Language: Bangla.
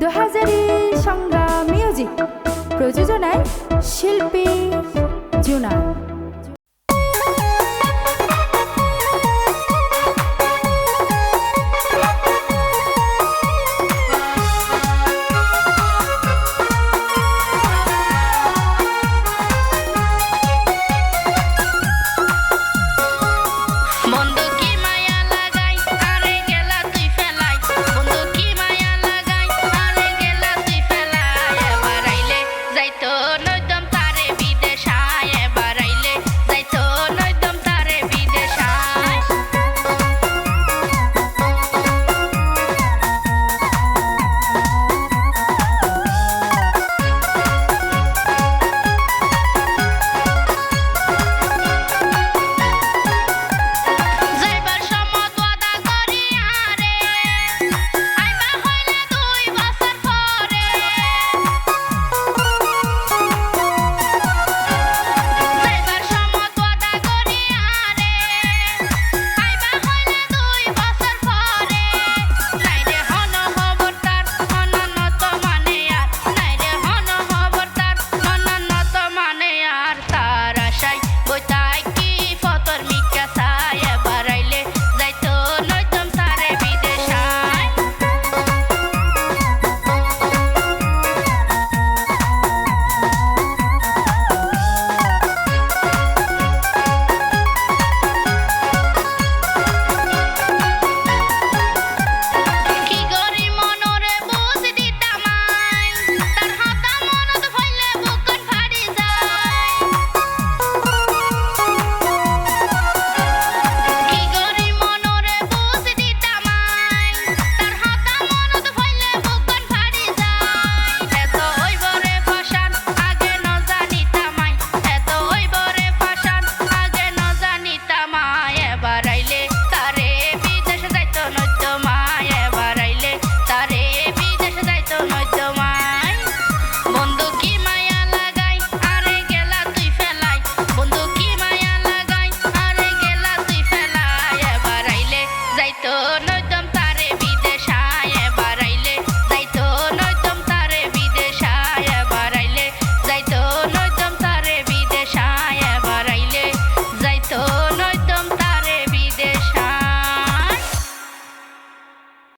দু হাজারি সংগ্রাম মিউজিক প্রযোজনায় শিল্পী জুনা।